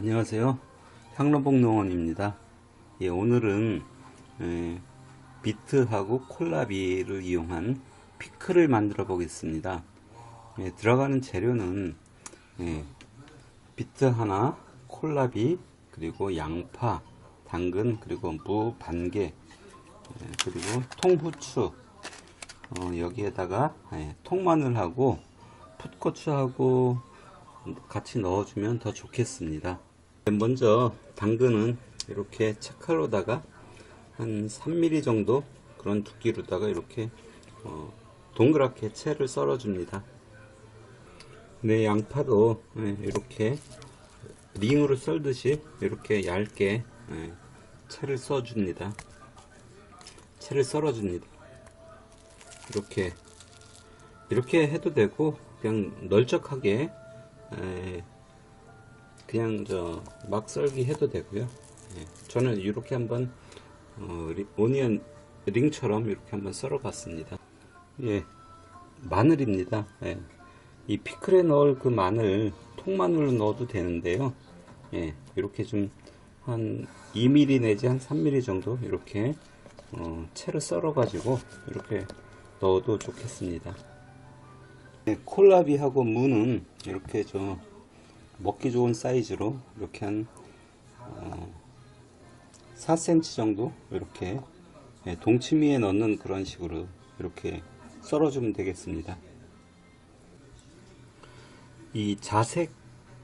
안녕하세요. 향로봉농원입니다. 예, 오늘은 예, 비트하고 콜라비를 이용한 피클을 만들어 보겠습니다. 예, 들어가는 재료는 예, 비트 하나, 콜라비, 그리고 양파, 당근, 그리고 무 반개, 예, 그리고 통후추, 어, 여기에다가 예, 통마늘하고 풋고추하고 같이 넣어주면 더 좋겠습니다. 먼저 당근은 이렇게 채칼로다가 한 3mm 정도 그런 두께로다가 이렇게 어, 동그랗게 채를 썰어 줍니다. 네, 양파도 예, 이렇게 링으로 썰듯이 이렇게 얇게 예, 채를 써줍니다. 채를 썰어 줍니다. 이렇게 이렇게 해도 되고 그냥 널쩍하게 에, 그냥 저 막 썰기 해도 되고요. 예, 저는 이렇게 한번 어, 리- 오니언 링처럼 이렇게 한번 썰어 봤습니다. 예, 마늘입니다. 예, 이 피클에 넣을 그 마늘 통마늘로 넣어도 되는데요. 예, 이렇게 좀 한 2mm 내지 한 3mm 정도 이렇게 어, 채를 썰어 가지고 이렇게 넣어도 좋겠습니다. 네, 콜라비하고 무는 이렇게 저 먹기 좋은 사이즈로 이렇게 한 어, 4cm 정도 이렇게 예, 동치미에 넣는 그런 식으로 이렇게 썰어주면 되겠습니다. 이 자색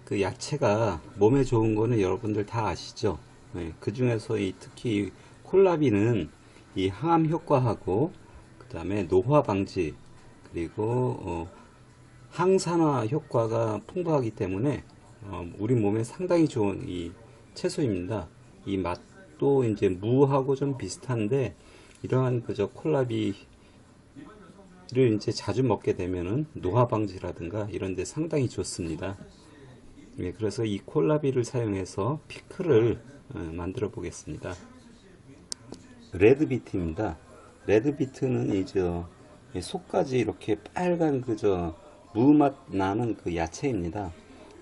그 야채가 몸에 좋은 거는 여러분들 다 아시죠? 그 중에서 이 특히 이 콜라비는 이 항암 효과하고 그 다음에 노화 방지 그리고 어, 항산화 효과가 풍부하기 때문에 어, 우리 몸에 상당히 좋은 이 채소입니다. 이 맛도 이제 무하고 좀 비슷한데 이러한 그저 콜라비를 이제 자주 먹게 되면은 노화 방지라든가 이런 데 상당히 좋습니다. 예, 그래서 이 콜라비를 사용해서 피클을 어, 만들어 보겠습니다. 레드비트입니다. 레드비트는 이제 이 속까지 이렇게 빨간 그저 무맛 나는 그 야채입니다.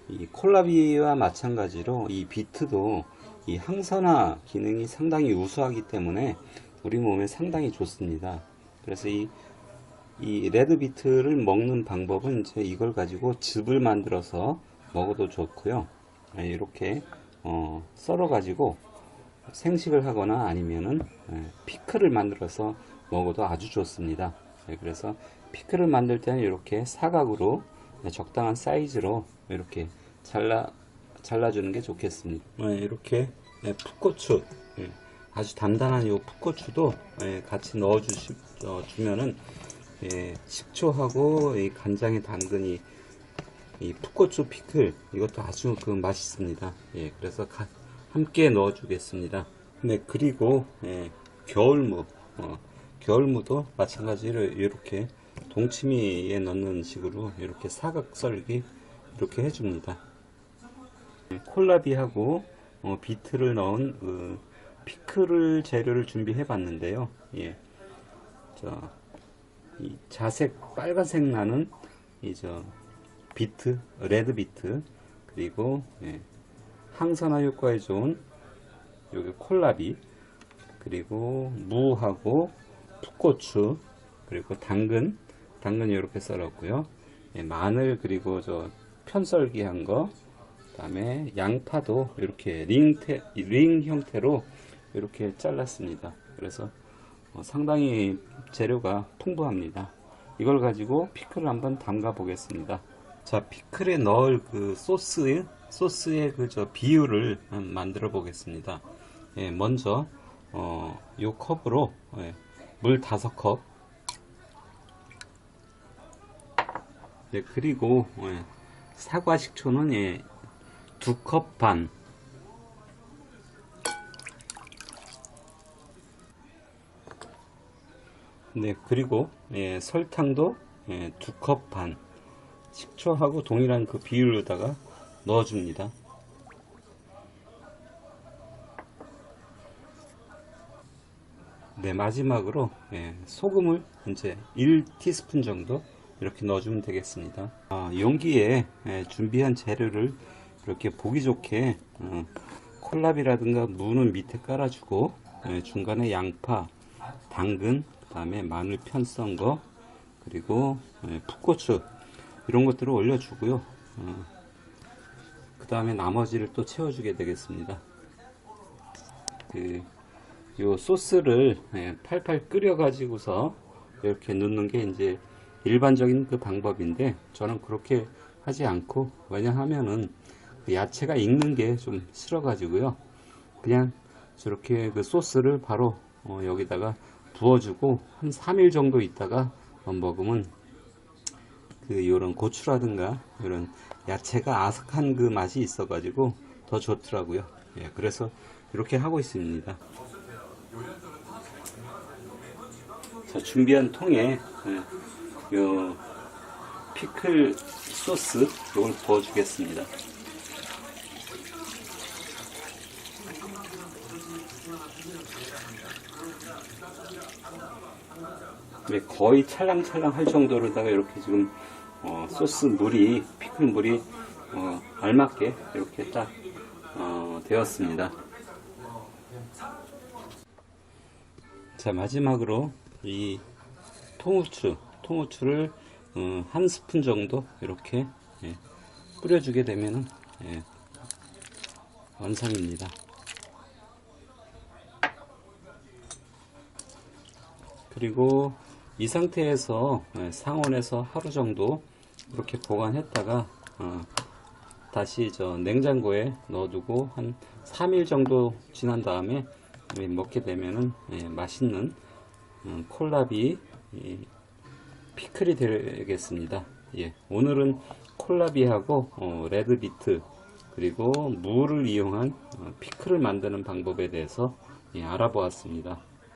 이 콜라비와 마찬가지로 이 비트도 이 항산화 기능이 상당히 우수하기 때문에 우리 몸에 상당히 좋습니다. 그래서 이, 이 레드 비트를 먹는 방법은 이제 이걸 가지고 즙을 만들어서 먹어도 좋고요. 예, 이렇게 어, 썰어 가지고 생식을 하거나 아니면은 예, 피클을 만들어서 먹어도 아주 좋습니다. 예, 그래서 피클을 만들 때는 이렇게 사각으로 예, 적당한 사이즈로 이렇게 잘라 잘라주는 게 좋겠습니다. 예, 이렇게 예, 풋고추 예, 아주 단단한 이 풋고추도 예, 같이 넣어 주시면은 예, 식초하고 이 간장에 담근 이 이 풋고추 피클 이것도 아주 그 맛있습니다. 예, 그래서 가- 함께 넣어주겠습니다. 네, 그리고 예, 겨울무, 어, 겨울무도 마찬가지로 이렇게 동치미에 넣는 식으로 이렇게 사각 썰기 이렇게 해줍니다. 예, 콜라비하고 어, 비트를 넣은 그 피클을 재료를 준비해 봤는데요. 예, 저, 이 자색 빨간색 나는 이저 비트, 레드 비트, 그리고 예, 항산화 효과에 좋은 여기 콜라비, 그리고 무하고 풋고추, 그리고 당근, 당근 이렇게 썰었고요. 예, 마늘 그리고 저 편썰기 한 거, 그다음에 양파도 이렇게 링 태, 링 형태로 이렇게 잘랐습니다. 그래서 어, 상당히 재료가 풍부합니다. 이걸 가지고 피클을 한번 담가 보겠습니다. 자, 피클에 넣을 그 소스, 소스의 그 저 비율을 만들어 보겠습니다. 예, 먼저, 어, 요 컵으로, 예, 물 다섯 컵. 네, 그리고, 예, 사과 식초는, 예, 두 컵 반. 네, 그리고, 예, 설탕도, 예, 두 컵 반. 식초하고 동일한 그 비율로다가 넣어줍니다. 네, 마지막으로 예, 소금을 이제 1티스푼 정도 이렇게 넣어주면 되겠습니다. 아, 용기에 예, 준비한 재료를 이렇게 보기 좋게 어, 콜라비라든가 무는 밑에 깔아주고 예, 중간에 양파, 당근, 그 다음에 마늘 편 썬 거, 그리고 예, 풋고추 이런 것들을 올려주고요. 어, 그 다음에 나머지를 또 채워주게 되겠습니다. 그, 요 소스를 예, 팔팔 끓여 가지고서 이렇게 넣는 게 이제 일반적인 그 방법인데 저는 그렇게 하지 않고 왜냐하면은 그 야채가 익는 게 좀 싫어 가지고요. 그냥 저렇게 그 소스를 바로 어, 여기다가 부어주고 한 3일 정도 있다가 어, 먹으면 그 요런 고추라든가 이런 야채가 아삭한 그 맛이 있어 가지고 더 좋더라고요. 예, 그래서 이렇게 하고 있습니다. 자, 준비한 통에 예, 요 피클 소스 이걸 부어주겠습니다. 네, 거의 찰랑찰랑 할 정도로다가 이렇게 지금 어, 소스 물이 피클 물이 어, 알맞게 이렇게 딱 어, 되었습니다. 자 마지막으로 이 통후추 통후추를 어, 한 스푼 정도 이렇게 예, 뿌려주게 되면은 예, 완성입니다. 그리고 이 상태에서 예, 상온에서 하루 정도 이렇게 보관했다가 어, 다시 저 냉장고에 넣어두고 한 3일 정도 지난 다음에 예, 먹게 되면은 예, 맛있는 음, 콜라비 이, 피클이 되겠습니다. 예, 오늘은 콜라비하고 어, 레드비트 그리고 무를 이용한 어, 피클을 만드는 방법에 대해서 예, 알아보았습니다.